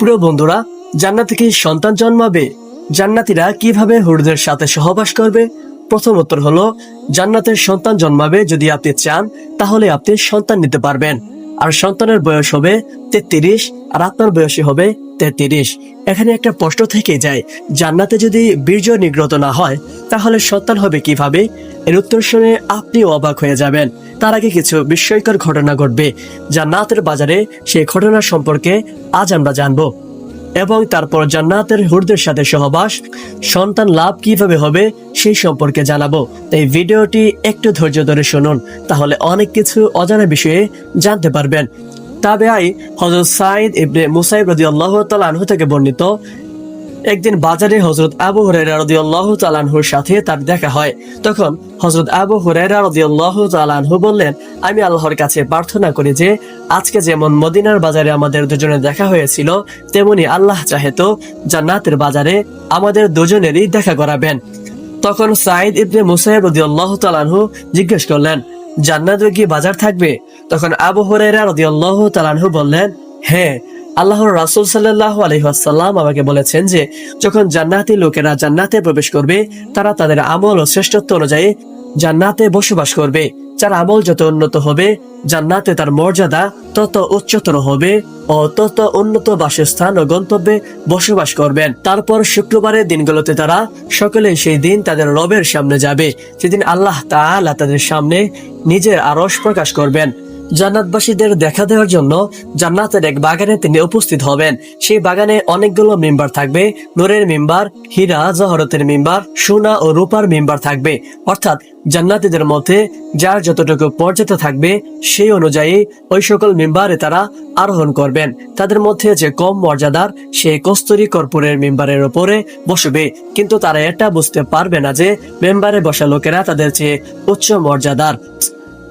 প্রিয় বন্ধুরা, জান্নাত থেকে সন্তান জন্মাবে? জান্নাতিরা কীভাবে হুরদের সাথে সহবাস করবে? প্রথম উত্তর হলো, জান্নাতের সন্তান জন্মাবে যদি আপনি চান, তাহলে আপনি সন্তান নিতে পারবেন। আর সন্তানের বয়স হবে তেত্রিশ, আর আপনার বয়সী হবে তেত্রিশ এখানে একটা প্রশ্ন থেকে যায়। জান্নাতে যদি বীর্য নিগ্রত না হয়, তাহলে সন্তান হবে কীভাবে? এর উত্তর শুনে আপনি অবাক হয়ে যাবেন। তার আগে কিছু বিস্ময়কর ঘটনা ঘটবে। জান্নাতের বাজারে সেই ঘটনা সম্পর্কে আজ আমরা জানব। এবং তারপর জান্নাতের হুরদের সাথে সহবাস, সন্তান লাভ কীভাবে হবে সেই সম্পর্কে জানাব। তাই ভিডিওটি একটু ধৈর্য ধরে শুনুন, তাহলে অনেক কিছু অজানা বিষয়ে জানতে পারবেন। তবে আই হজরত সাইদ ইবনে মুসাইব রদি আল্লাহ আনহু থেকে বর্ণিত। একদিন বাজারে হজরত আবু হুরাইরা রদিয়াল্লাহু তালানহুর সাথে তার দেখা হয়। তখন হজরত আবু হুরাইরা রদিয়াল্লাহু তালানহু বললেন, আমি আল্লাহর কাছে প্রার্থনা করি যে, আজকে যেমন মদিনার বাজারে আমাদের দুজনে দেখা হয়েছিল, তেমনি আল্লাহ চাহে তো জান্নাতের বাজারে আমাদের দুজনেরই দেখা করাবেন। তখন সাইদ ইবনে মুসাইব রদিয়াল্লাহু তালানহু জিজ্ঞেস করলেন জান্নাতে কি বাজার থাকবে, তখন আবু হরেরা রদিয়াল্লাহু তালানহু বললেন হ্যাঁ আল্লাহর রাসুল সাল্লাহ আলহিহাসাল্লাম আমাকে বলেছেন যে, যখন জান্নাতি লোকেরা জান্নাতে প্রবেশ করবে, তারা তাদের আমল ও শ্রেষ্ঠত্ব অনুযায়ী জান্নাতে বসবাস করবে। যার আমল যত উন্নত হবে, জান্নাতে তার মর্যাদা তত উচ্চতর হবে ও তত উন্নত বাসস্থান ও গন্তব্যে বসবাস করবেন। তারপর শুক্রবারের দিনগুলোতে তারা সকলে সেই দিন তাদের রবের সামনে যাবে। সেদিন আল্লাহ তাদের সামনে নিজের আরস প্রকাশ করবেন। জান্নাতবাসীদের দেখা দেওয়ার জন্য জান্নাতের এক বাগানে তিনি উপস্থিত হবেন। সেই বাগানে অনেকগুলো মেম্বার থাকবে। নূরের মেম্বার, হীরা, জহরতের মেম্বার, সোনা ও রূপার মেম্বার থাকবে। অর্থাৎ জান্নাতীদের মধ্যে যার যতটুকু পর্যাপ্ত থাকবে, সেই অনুযায়ী ওই সকল মেম্বারে তারা আরোহণ করবেন। তাদের মধ্যে যে কম মর্যাদার, সে কস্তুরী কর্পূরের মেম্বারের উপরে বসবে। কিন্তু তারা এটা বুঝতে পারবে না যে মেম্বারে বসা লোকেরা তাদের চেয়ে উচ্চ মর্যাদার।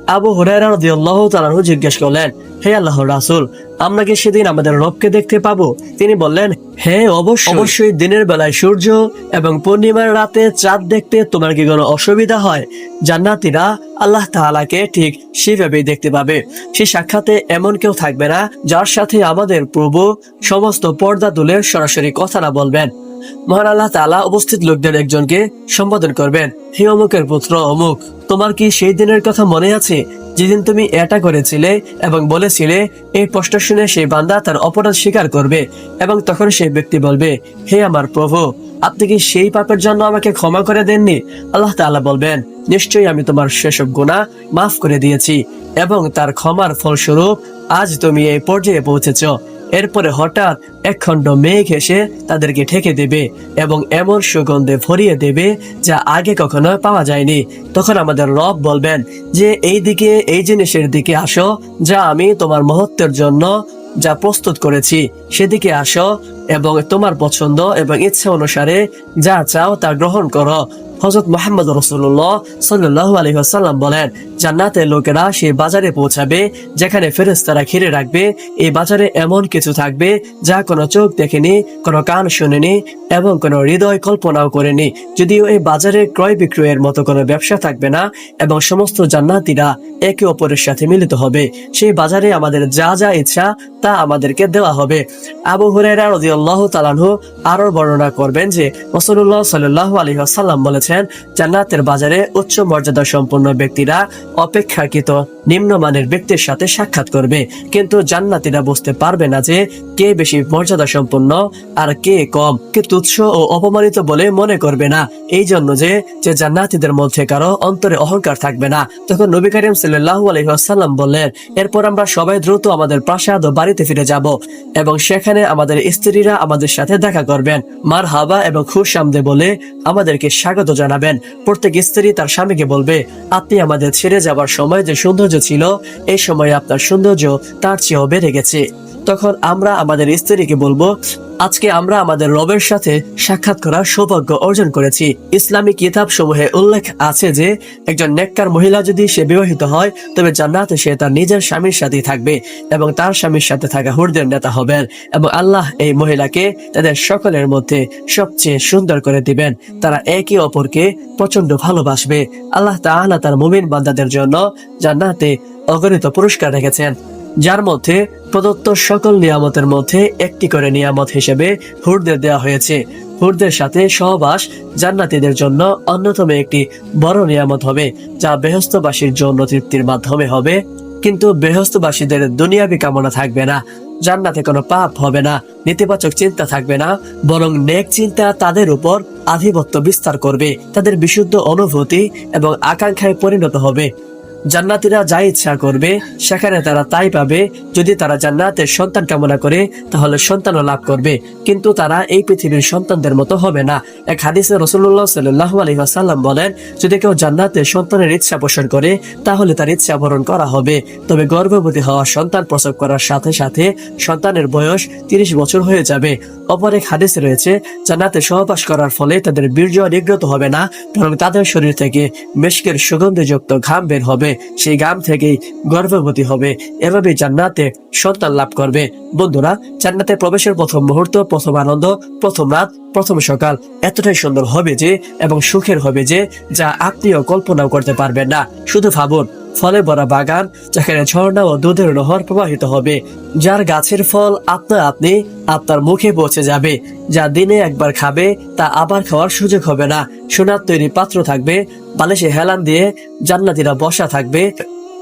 আবু হুরায়রা রাদিয়াল্লাহু জিজ্ঞেস করলেন, হে আল্লাহর রাসূল, আমরা কি সেদিন আমাদের রবকে দেখতে পাবো? তিনি বললেন হ্যাঁ অবশ্যই। অবশ্যই দিনের বেলায় সূর্য এবং পূর্ণিমার রাতে চাঁদ দেখতে তোমার কি কোনো অসুবিধা হয়? জান্নাতীরা আল্লাহ তাআলাকে ঠিক সেভাবেই দেখতে পাবে। সে সাক্ষাতে এমন কেউ থাকবে না যার সাথে আমাদের প্রভু সমস্ত পর্দা তুলে সরাসরি কথা না বলবেন। মহান আল্লাহ তালা উপস্থিত লোকদের একজনকে সম্বোধন করবেন। হে অমুকের পুত্র অমুক, তোমার কি সেই দিনের কথা মনে আছে, যেদিন তুমি এটা করেছিলে এবং বলেছিলে, এই প্রশ্ন শুনে সেই বান্দা তার অপরাধ স্বীকার করবে এবং তখন সেই ব্যক্তি বলবে, হে আমার প্রভু আপনি কি সেই পাপের জন্য আমাকে ক্ষমা করে দেননি? আল্লাহ তাআলা বলবেন, নিশ্চয়ই আমি তোমার সেসব গুণা মাফ করে দিয়েছি এবং তার ক্ষমার ফলস্বরূপ আজ তুমি এই পর্যায়ে পৌঁছেছ। এরপরে হঠাৎ একখণ্ড মেঘ এসে তাদেরকে ঠেকে দেবে এবং এমন সুগন্ধে ভরিয়ে দেবে যা আগে কখনো পাওয়া যায়নি। তখন আমাদের রব বলবেন, যে এই দিকে, এই জিনিসের দিকে আসো যা আমি তোমার মহত্বের জন্য যা প্রস্তুত করেছি। সেদিকে আসো এবং তোমার পছন্দ এবং ইচ্ছা অনুসারে যা চাও তা গ্রহণ করো। হজরত মোহাম্মদ রসুল্লাহ সাল্লাহ আলহিহাসাল্লাম বলেন জান্নাতের লোকেরা সেই বাজারে পৌঁছাবে যেখানে ফেরেস্তারা ঘিরে রাখবে। এই বাজারে এমন কিছু থাকবে যা কোনো চোখ দেখেনি, কোনো কান শুনেনি এবং কোনো হৃদয় কল্পনাও করেনি। যদিও এই বাজারে ক্রয় বিক্রয়ের মতো কোনো ব্যবসা থাকবে না এবং সমস্ত জান্নাতিরা একে অপরের সাথে মিলিত হবে। সেই বাজারে আমাদের যা যা ইচ্ছা তা আমাদেরকে দেওয়া হবে। আবু হুরায়রা রাদিয়াল্লাহু তাআলাহু আরও বর্ণনা করবেন যে রাসূলুল্লাহ সাল্লাল্লাহু আলাইহি ওয়াসাল্লাম বলেছেন, জান্নাতের বাজারে উচ্চ মর্যাদা সম্পন্ন ব্যক্তিরা অপেক্ষাকৃত নিম্নমানের ব্যক্তির সাথে সাক্ষাৎ করবে। কিন্তু জান্নাতীরা বুঝতে পারবে না যে কে বেশি মর্যাদা সম্পন্ন আর কে কম। কে তুচ্ছ ও অপমানিত বলে মনে করবে না। এই জন্য যে যে জান্নাতীদের মধ্যে কারও অন্তরে অহংকার থাকবে না। তখন নবী করিম সাল্লাল্লাহু আলাইহি ওয়াসাল্লাম বললেন, এরপর আমরা সবাই দ্রুত আমাদের প্রাসাদ ও বাড়িতে ফিরে যাব এবং সেখানে আমাদের স্ত্রীরা আমাদের সাথে দেখা করবেন। মার হাবা এবং খুশ সামদে বলে আমাদেরকে স্বাগত জানাবেন। প্রত্যেক স্ত্রী তার স্বামীকে বলবে, আপনি আমাদের ছেড়ে যাবার সময় যে সৌন্দর্য ছিল এই সময় আপনার সৌন্দর্য তার চেয়েও বেড়ে গেছে। তখন আমরা আমাদের স্ত্রীকে বলব, আজকে আমরা আমাদের রবের সাথে সাক্ষাৎ করার সৌভাগ্য অর্জন করেছি। ইসলামী কিতাব সমূহে উল্লেখ আছে যে, একজন নেককার মহিলা যদি সে বিবাহিত হয়, তবে জান্নাতে সে তার নিজের স্বামীর সাথেই থাকবে এবং তার স্বামীর সাথে থাকা হুরদের নেতা হবেন এবং আল্লাহ এই মহিলাকে তাদের সকলের মধ্যে সবচেয়ে সুন্দর করে দিবেন। তারা একে অপরকে প্রচণ্ড ভালোবাসবে। আল্লাহ তাআলা তার মুমিন বান্দাদের জন্য জান্নাতে অগণিত পুরস্কার রেখেছেন। যার মধ্যে প্রদত্ত সকল নিয়ামতের মধ্যে একটি করে নিয়ামত হিসেবে হুরদের দেওয়া হয়েছে। হুরদের সাথে সহবাস জান্নাতীদের জন্য অন্যতম একটি বড় নিয়ামত হবে, যা বেহস্তবাসীর যৌন তৃপ্তির মাধ্যমে হবে। কিন্তু বেহস্তবাসীদের দুনিয়াবি কামনা থাকবে না, জান্নাতে কোনো পাপ হবে না, নেতিবাচক চিন্তা থাকবে না, বরং নেক চিন্তা তাদের উপর আধিপত্য বিস্তার করবে, তাদের বিশুদ্ধ অনুভূতি এবং আকাঙ্ক্ষায় পরিণত হবে। জান্নাতীরা যা ইচ্ছা করবে, সেখানে তারা তাই পাবে। যদি তারা জান্নাতের সন্তান কামনা করে, তাহলে সন্তানও লাভ করবে। কিন্তু তারা এই পৃথিবীর সন্তানদের মতো হবে না। এক হাদিসে রসুল্লাহ সাল্লাহ আলী আসাল্লাম বলেন, যদি কেউ জান্নাতের সন্তানের ইচ্ছা পোষণ করে, তাহলে তার ইচ্ছা পূরণ করা হবে। তবে গর্ভবতী হওয়া সন্তান প্রসব করার সাথে সাথে সন্তানের বয়স তিরিশ বছর হয়ে যাবে। অপর এক হাদিসে রয়েছে, জান্নাতে সহবাস করার ফলে তাদের বীর্য নিগ্রত হবে না, বরং তাদের শরীর থেকে মেশকের সুগন্ধিযুক্ত ঘাম বের হবে। সেই গাম থেকেই গর্ভবতী হবে। এভাবে জান্নাতে সন্তান লাভ করবে। বন্ধুরা, জান্নাতে প্রবেশের প্রথম মুহূর্ত, প্রথম আনন্দ, প্রথম রাত, প্রথম সকাল এতটাই সুন্দর হবে যে এবং সুখের হবে যে যা আপনিও কল্পনাও করতে পারবেন না। শুধু ভাবুন ফলে ভরা বাগান, যেখানে ঝর্ণা ও দুধের নহর প্রবাহিত হবে। যার গাছের ফল আপনা আপনি আপনার মুখে পৌঁছে যাবে। যা দিনে একবার খাবে, তা আবার খাওয়ার সুযোগ হবে না। সোনার তৈরি পাত্র থাকবে, বালিশে হেলান দিয়ে জান্নাতিরা বসা থাকবে।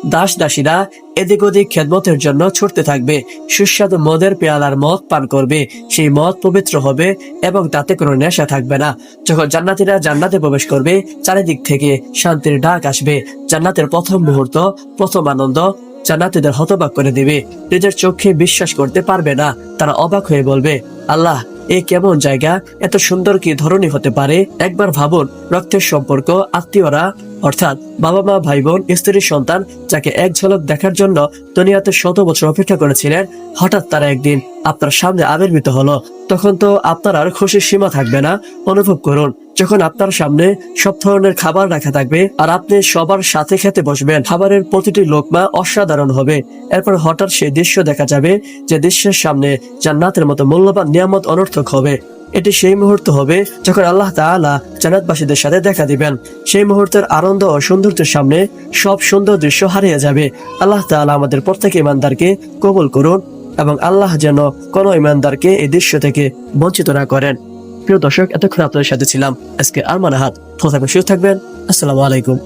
দাস দাসীরা এদিক ওদিক খেদমতের জন্য ছুটতে থাকবে। সুস্বাদু মদের পেয়ালার মদ পান করবে। সেই মদ পবিত্র হবে এবং তাতে কোনো নেশা থাকবে না। যখন জান্নাতীরা জান্নাতে প্রবেশ করবে, চারিদিক থেকে শান্তির ডাক আসবে। জান্নাতের প্রথম মুহূর্ত, প্রথম আনন্দ জান্নাতীদের হতবাক করে দিবে। নিজের চোখে বিশ্বাস করতে পারবে না। তারা অবাক হয়ে বলবে, আল্লাহ, এ কেমন জায়গা? এত সুন্দর কি ধরনী হতে পারে? একবার ভাবুন, রক্তের সম্পর্ক, আত্মীয়রা অর্থাৎ বাবা মা, ভাই বোন স্ত্রীর সন্তান যাকে এক ঝলক দেখার জন্য দুনিয়াতে শত বছর অপেক্ষা করেছিলেন, হঠাৎ তারা একদিন আপনার সামনে আবির্ভূত হলো। তখন তো আপনার আর খুশির সীমা থাকবে না, অনুভব করুন। যখন আপনার সামনে সব ধরনের খাবার রাখা থাকবে আর আপনি সবার সাথে খেতে বসবেন, খাবারের প্রতিটি লোকমা অসাধারণ হবে। এরপর হঠাৎ সেই দৃশ্য দেখা যাবে যে দৃশ্যের সামনে জান্নাতের মতো মূল্যবান নিয়ামত অনর্থক হবে। এটি সেই মুহূর্ত হবে যখন আল্লাহ তাআলা জান্নাতবাসীদের সাথে দেখা দিবেন। সেই মুহূর্তের আনন্দ ও সৌন্দর্যের সামনে সব সুন্দর দৃশ্য হারিয়ে যাবে। আল্লাহ তাআলা আমাদের প্রত্যেক ইমানদারকে কবুল করুন এবং আল্লাহ যেন কোনো ইমানদারকে এই দৃশ্য থেকে বঞ্চিত না করেন। প্রিয় দর্শক, এতক্ষণ আপনাদের সাথে ছিলাম আজকে আরমান আহাত থাকবেন, সুস্থ থাকবেন। আসসালামু আলাইকুম।